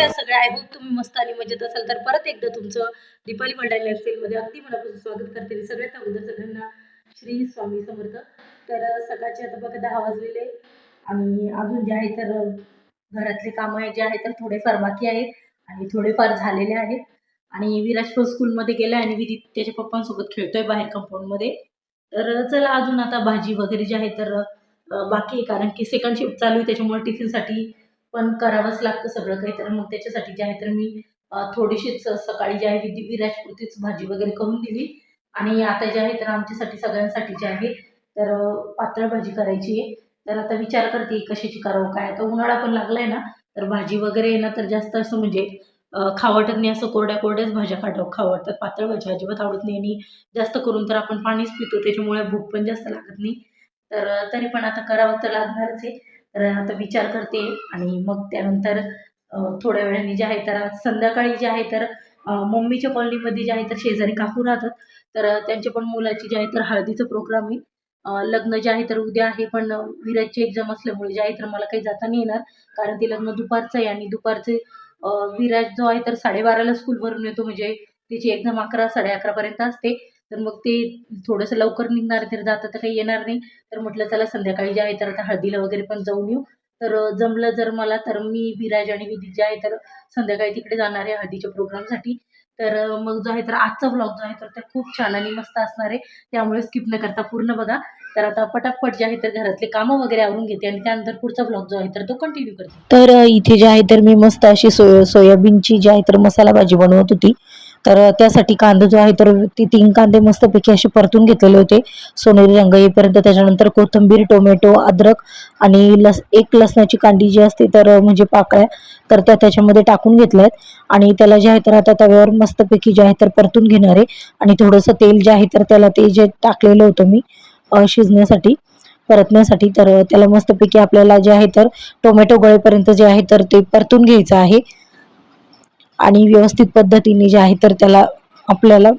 कसे आहात सगळे आय होप तुम्ही मस्त आणि मजेत असाल तर परत एकदा तुमचं दीपाली मंडळ लाईफस्टाईलमध्ये अगदी मनापासून स्वागत करते. सगळ्यात अगोदर सगळ्यांना श्री स्वामी समर्थ. तर सकाळचे आता बघा दहा वाजलेले आणि अजून जे आहे तर घरातले कामं आहे जे आहे तर थोडेफार बाकी आहेत आणि थोडेफार झालेले आहेत. आणि विराज स्कूलमध्ये गेला आणि विधी त्याच्या पप्पांसोबत खेळतोय बाहेर कंपाऊंडमध्ये तर चला अजून आता भाजी वगैरे जे आहे तर बाकी आहे कारण की सेकंड शिफ्ट चालू आहे त्याच्यामुळे टिफिनसाठी पण करावंच लागतं सगळं काही. तर मग त्याच्यासाठी जे आहे तर मी थोडीशीच सकाळी जे आहे विधी विराजपुरतीच भाजी वगैरे करून दिली. आणि आता जे आहे तर आमच्यासाठी सगळ्यांसाठी जे आहे तर पातळ भाजी करायची आहे. तर आता विचार करते कशाची करावं काय? आता उन्हाळा पण लागलाय ना तर भाजी वगैरे आहे ना तर जास्त असं म्हणजे खावटत नाही असं कोरड्या कोरड्याच भाज्या खाटाव खावं पातळ भाज्या अजिबात आवडत नाही आणि जास्त करून तर आपण पाणीच पितो त्याच्यामुळे भूक पण जास्त लागत नाही. तर तरी पण आता करावं तर लागणारच आहे. तर आता विचार करते आणि मग त्यानंतर थोड्या वेळाने जे आहे तर संध्याकाळी जे आहे तर मम्मीच्या कॉलनीमध्ये जे आहे तर शेजारी काकू राहतात. तर त्यांचे त्यांच्या पण मुलाची जे आहे तर हळदीचं प्रोग्राम आहे. लग्न जे आहे तर उद्या आहे पण विराजची एक्झाम असल्यामुळे जे आहे तर मला काही जाता नाही येणार. कारण ते लग्न दुपारचं आहे आणि दुपारचे विराज जो आहे तर साडेबाराला स्कूलवरून येतो. म्हणजे त्याची एक्झाम अकरा साडे अकरापर्यंत असते. तर मग ते थोडंसं लवकर निघणार तर जाता तर काही येणार नाही. तर म्हटलं चला संध्याकाळी जे आहे तर आता हळदीला वगैरे पण जाऊन येऊ. तर जमलं जर मला तर मी विराज आणि विधी जे आहे तर संध्याकाळी तिकडे जाणार आहे हळदीच्या प्रोग्रामसाठी. तर मग जो आहे तर आजचा ब्लॉग जो आहे तर ते खूप छान आणि मस्त असणार आहे. त्यामुळे स्किप न करता पूर्ण बघा. तर आता पटापट जे आहे तर घरातले कामं वगैरे आवरून घेते आणि त्यानंतर पुढचा ब्लॉग जो आहे तर तो कंटिन्यू करते. तर इथे जे आहे तर मी मस्त अशी सोय सोयाबीनची जी आहे तर मसाला भाजी बनवत होती. तर त्यासाठी कांदा जो आहे तर ती तीन कांदे मस्तपैकी असे परतून घेतलेले होते. सोनेरी रंग येईपर्यंत त्याच्यानंतर कोथिंबीर टोमॅटो अद्रक आणि लस एक लसणाची कांडी जी असते तर म्हणजे पाकळ्या तर त्या त्याच्यामध्ये टाकून घेतल्यात. आणि त्याला जे आहे तर आता तव्यावर मस्तपैकी जे आहे तर परतून घेणार आहे. आणि थोडंसं तेल जे आहे तर त्याला ते जे टाकलेलं होतं मी शिजण्यासाठी परतण्यासाठी तर त्याला मस्तपैकी आपल्याला जे आहे तर टोमॅटो गळेपर्यंत जे आहे तर ते परतून घ्यायचं आहे. आणि व्यवस्थित पद्धतीने जे आहे तर त्याला आपल्याला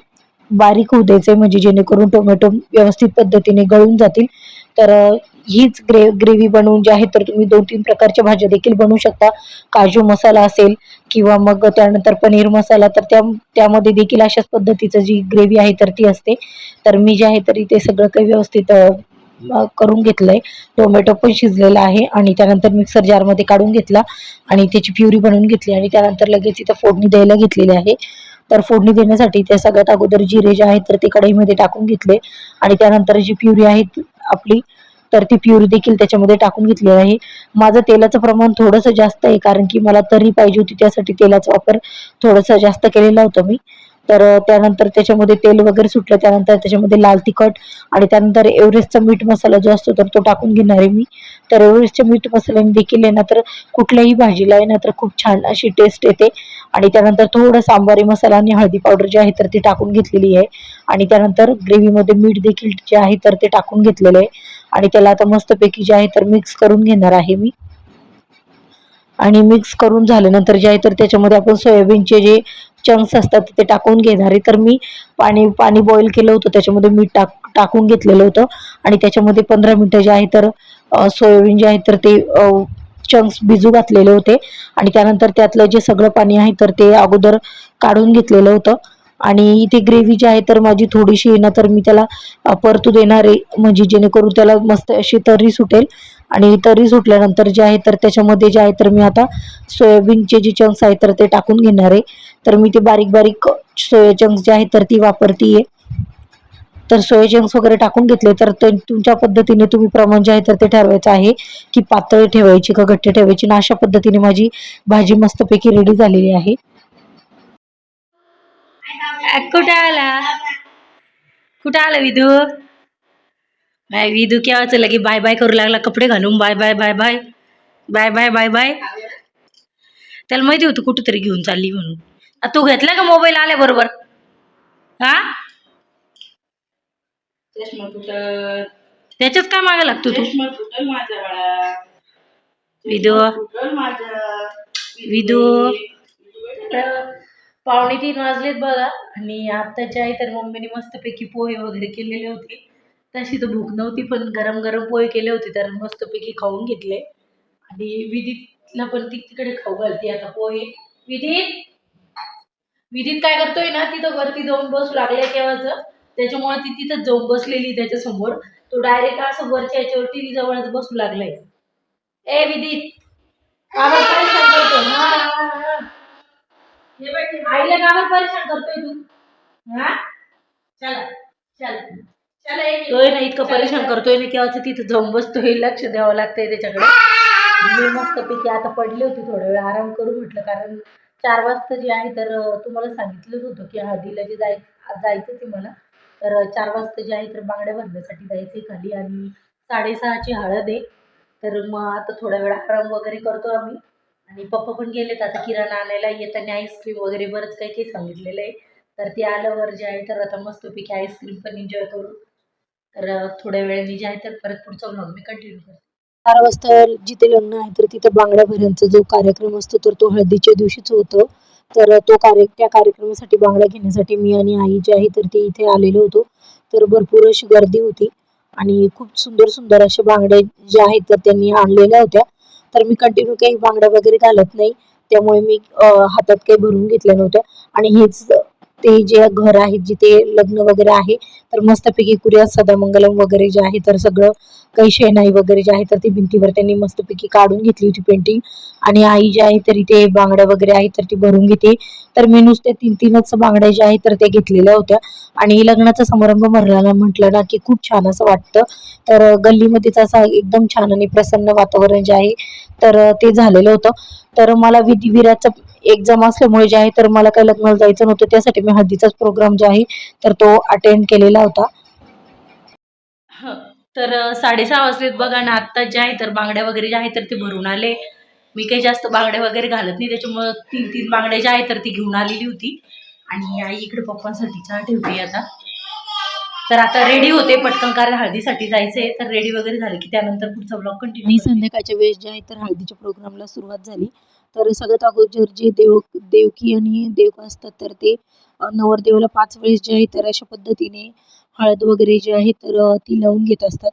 बारीक होऊ द्यायचं आहे म्हणजे जेणेकरून टोमॅटो व्यवस्थित पद्धतीने गळून जातील. तर हीच ग्रे ग्रेव्ही बनवून जे आहे तर तुम्ही दोन तीन प्रकारच्या भाज्या देखील बनवू शकता. काजू मसाला असेल किंवा मग त्यानंतर पनीर मसाला तर त्या त्यामध्ये देखील अशाच पद्धतीचं जी ग्रेव्ही आहे तर ती असते. तर मी जे आहे तर इथे सगळं काही व्यवस्थित करून घेतलं करून घेतलंय. टोमॅटो पण शिजलेला आहे आणि त्यानंतर मिक्सर जारमध्ये काढून घेतला आणि त्याची प्युरी बनवून घेतली आणि त्यानंतर लगेच इथं फोडणी द्यायला घेतलेली आहे. तर फोडणी देण्यासाठी त्या सगळ्यात अगोदर जिरे जे आहेत तर ते कढईमध्ये टाकून घेतले आणि त्यानंतर जी प्युरी आहे आपली तर ती प्युरी देखील त्याच्यामध्ये टाकून घेतलेली आहे. माझं तेलाचं प्रमाण थोडंसं जास्त आहे कारण की मला तरी पाहिजे होती त्यासाठी तेलाचा वापर थोडंसं जास्त केलेला होता मी. तर त्यानंतर त्याच्यामध्ये तेल वगैरे सुटलं त्यानंतर त्याच्यामध्ये लाल तिखट आणि त्यानंतर एव्हरेस्टचा मीठ मसाला जो असतो तर तो टाकून घेणार आहे मी. तर एव्हरेस्टच्या मीठ मसाल्याने देखील आहे ना तर कुठल्याही भाजीला आहे ना तर खूप छान अशी टेस्ट येते. आणि त्यानंतर थोडं सांबारी मसाला आणि हळदी पावडर जी आहे तर ती टाकून घेतलेली आहे. आणि त्यानंतर ग्रेव्हीमध्ये मीठ देखील जे आहे तर ते टाकून घेतलेलं आहे. आणि त्याला आता मस्तपैकी जे आहे तर मिक्स करून घेणार आहे मी. आणि मिक्स करून झाल्यानंतर जे आहे तर त्याच्यामध्ये आपण सोयाबीनचे जे चंक्स असतात ते टाकून घेणारे. तर मी पाणी पाणी बॉईल केलं होतं त्याच्यामध्ये मीठ टाक टाकून घेतलेलं होतं. आणि त्याच्यामध्ये पंधरा मिनटं जे आहे तर सोयाबीन जे आहे तर ते चंक्स भिजू घातलेले होते. आणि त्यानंतर त्यातलं जे सगळं पाणी आहे तर ते अगोदर काढून घेतलेलं होतं. आणि इथे ग्रेव्ही जी आहे तर माझी थोडीशी ना तर मी त्याला परतू देणार आहे. म्हणजे जेणेकरून त्याला मस्त अशी तर्री सुटेल. आणि तरी सुटल्यानंतर जे आहे तर त्याच्यामध्ये जे आहे तर मी आता सोयाबीनचे जे चंक्स आहेत तर ते टाकून घेणार आहे. तर मी ते बारीक बारीक सोया चंक्स जे आहेत तर ती वापरतीये. तर सोया चंक्स वगैरे टाकून घेतले तर ते तुमच्या पद्धतीने तुम्ही प्रमाण जे आहे तर ते ठरवायचं आहे की पातळ ठेवायची का घट्ट ठेवायची? ना अशा पद्धतीने माझी भाजी मस्तपैकी रेडी झालेली आहे. कुठे आला? कुठे आला विदू? विदू केव्हाच लगे बाय बाय करू लागला? कपडे घालून bye bye bye bye. Bye bye bye bye. त्याला माहिती होतं कुठेतरी घेऊन चालली म्हणून. तू घेतला का मोबाईल आल्या बरोबर हा त्याच्याच काय मागे लागतो तू? विदू? विदू? पावणे तीन वाजलेत बघा. आणि आत्ताच्या आहे तर मम्मीने मस्तपैकी पोहे वगैरे केलेले होते. तशी तर भूक नव्हती पण गरम गरम पोहे केले होते तर मस्तपैकी खाऊन घेतले. आणि विदितला पण ती तिकडे खाऊ घालते. आता पोहे विदित विदित काय करतोय ना तिथं वरती जाऊन बसू लागले केव्हाच? त्याच्यामुळे ती तिथं जाऊन बसलेली त्याच्यासमोर तो डायरेक्ट असं वरच्या याच्यावरती ती जवळच बसू लागलाय. ए विदित काबर परेशान करतो आईला काबर परेशान करतोय तू. हा? चला चला. चला तो ना इतकं परेशान करतोय ना केव्हाच तिथं जाऊन बसतोय लक्ष द्यावं लागतंय त्याच्याकडे. मी मस्तपैकी आता पडले होते थोडा वेळ आराम करू म्हटलं कारण चार वाजता जे आहे तर तुम्हाला सांगितलंच होतं की हळदीला जे जाय जायचं आहे मला. तर चार वाजता जे आहे तर बांगड्या भरण्यासाठी जायचं आहे खाली आणि साडेसहाची हळद आहे. तर मग आता थोडा वेळ आराम वगैरे करतो आम्ही. आणि पप्पा पण गेलेत आता किराणा आणायला येताना आईस्क्रीम वगैरे बरंच काही काही सांगितलेलं आहे. तर ते आल्यावर जे आहे तर आता मस्तपैकी आईस्क्रीम पण एन्जॉय करू तर थोड्या वेळाने जे आहे तर परत पुढचा ब्लॉग मी कंटिन्यू करते. बारा वाजता जिथे लग्न आहे तर तिथे बांगड्या भऱ्यांचा जो कार्यक्रम असतो तर तो हळदीच्या दिवशीच होतो. तर तो कार्य त्या कार्यक्रमासाठी बांगड्या घेण्यासाठी मी आणि आई जे आहे तर ते इथे आलेलो होतो. तर भरपूर अशी गर्दी होती आणि खूप सुंदर सुंदर अशा बांगड्या ज्या आहेत तर त्यांनी आणलेल्या होत्या. तर मी कंटिन्यू काही बांगड्या वगैरे घालत नाही. त्यामुळे मी हातात काही भरून घेतल्या नव्हत्या. आणि हेच ते जे घर आहे जिथे लग्न वगैरे आहे तर मस्तपैकी कुर्या सदामंगलम वगैरे जे आहे तर सगळं काही शेणाई वगैरे जे आहे तर ती भिंतीवर त्यांनी मस्तपैकी काढून घेतली होती पेंटिंग आणि आई जी आहे तर इथे बांगड्या वगैरे आहे तर ती भरून घेते. तर मी नुसते तीन तीनच बांगड्या ज्या आहेत तर त्या घेतलेल्या होत्या. आणि लग्नाचा समारंभ भरला म्हटलं ना की खूप छान असं वाटतं. तर गल्लीमध्येच असं एकदम छान आणि प्रसन्न वातावरण जे आहे तर ते झालेलं होतं. तर मला विधी विराचं एक्झाम असल्यामुळे जे आहे तर मला काही लग्नाला जायचं नव्हतं. त्यासाठी मी हळदीचाच प्रोग्राम जो आहे तर तो अटेंड केलेला होता. तर साडेसहा वाजलेत बघा ना आत्ता जे आहे तर बांगड्या वगैरे जे आहे तर ते भरून आले. मी काही जास्त बांगड्या वगैरे घालत नाही त्याच्यामुळं तीन तीन बांगड्या ज्या आहे तर ती घेऊन आलेली होती. आणि आई इकडे पप्पांसाठी चहा ठेवते आता. तर आता रेडी होते पटकन कारण हळदीसाठी जायचंय. तर रेडी वगैरे झाले की त्यानंतर पुढचा ब्लॉग कंटिन्यू संध्याकाळच्या वेळेस जे आहे तर हळदीच्या प्रोग्रामला सुरुवात झाली. तर सगळ्यात अगोदर जे देव देवकी आणि देवक असतात तर ते नवरदेवाला पाच वेळेस जे आहे तर अशा पद्धतीने हळद वगैरे जे आहे तर ती लावून घेत असतात.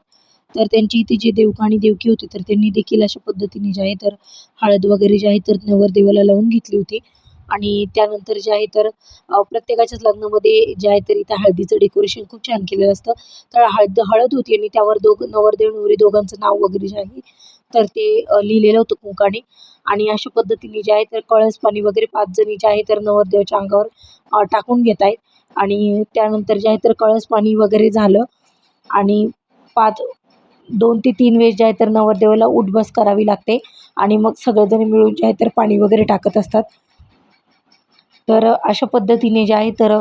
तर त्यांची इथे जे देवका आणि देवकी होती तर त्यांनी देखील अशा पद्धतीने जे आहे तर हळद वगैरे जे आहे तर नवरदेवाला लावून घेतली होती. आणि त्यानंतर जे आहे तर प्रत्येकाच्याच लग्नामध्ये जे आहे तर इथं हळदीचं डेकोरेशन खूप छान केलेलं असतं. तर हळद हळद होती आणि त्यावर दोघ नवरदेव नवरी दोघांचं नाव वगैरे जे आहे तर ते लिहिलेलं होतं कुंकाने. आणि अशा पद्धतीने जे आहे तर कळस पाणी वगैरे पाच जणी जे आहे तर नवरदेवाच्या अंगावर टाकून घेत आहेत. आणि त्यानंतर जे आहे तर कळस पाणी वगैरे झालं. आणि पाच दोन ते तीन वेळेस जे आहे तर नवरदेवाला उठबस करावी लागते. आणि मग सगळेजण मिळून जे आहे तर पाणी वगैरे टाकत असतात. तर अशा पद्धतीने जे आहे तर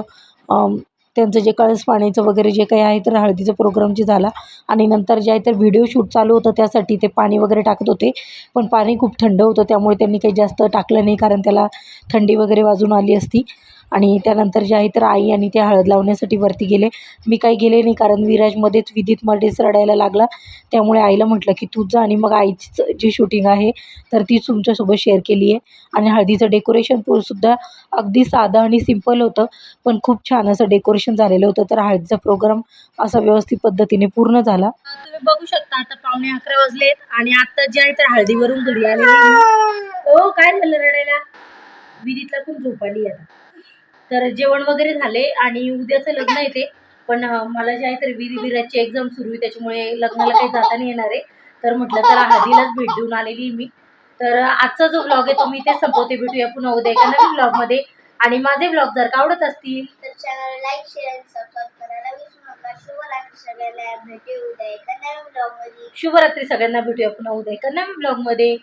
त्यांचं जे कळस पाण्याचं वगैरे जे काही आहे तर हळदीचं प्रोग्राम जे झाला आणि नंतर जे आहे तर व्हिडिओ शूट चालू होतं त्यासाठी ते पाणी वगैरे टाकत होते. पण पाणी खूप थंड होतं त्यामुळे त्यांनी काही जास्त टाकलं नाही कारण त्याला थंडी वगैरे वाजून आली असती. आणि त्यानंतर जे आहे तर आई आणि ते हळद लावण्यासाठी वरती गेले. मी काही गेले नाही कारण विराजमध्येच विधीत मध्येच रडायला लागला. त्यामुळे आईला म्हटलं की तूच जा आणि मग आईचं जी शूटिंग आहे तर ती तुमच्यासोबत शेअर केली आहे. आणि हळदीचं डेकोरेशन सुद्धा अगदी साधं आणि सिंपल होतं पण खूप छान असं डेकोरेशन झालेलं होतं. तर हळदीचा प्रोग्राम असा व्यवस्थित पद्धतीने पूर्ण झाला. तुम्ही बघू शकता आता पावणे अकरा वाजलेत आणि आता जे आहे तर हळदीवरून घरी आलेली हो काय झालं रडायला? विधीतला पण झोप आली आता तर जेवण वगैरे झाले आणि उद्याचं लग्न आहे ते. पण मला जे आहे तर विधी विराजची एक्झाम सुरू आहे त्याच्यामुळे लग्नाला काही जाता नाही येणार आहे. तर म्हटलं चला हळदीलाच भेट देऊन आलेली मी. तर आजचा जो ब्लॉग आहे तो मी ते संपवते. भेटूया पुन्हा उद्या एका नवीन ब्लॉगमध्ये आणि माझे ब्लॉग जर का आवडत असतील. तर चॅनल लाईक शेअर आणि सबस्क्राईब करायला विसरू नका शुभरात्री सगळ्यांना भेटू उद्या एका नवीन ब्लॉगमध्ये शुभरात्री सगळ्यांना भेटूया पुन्हा उद्या एका नवीन ब्लॉगमध्ये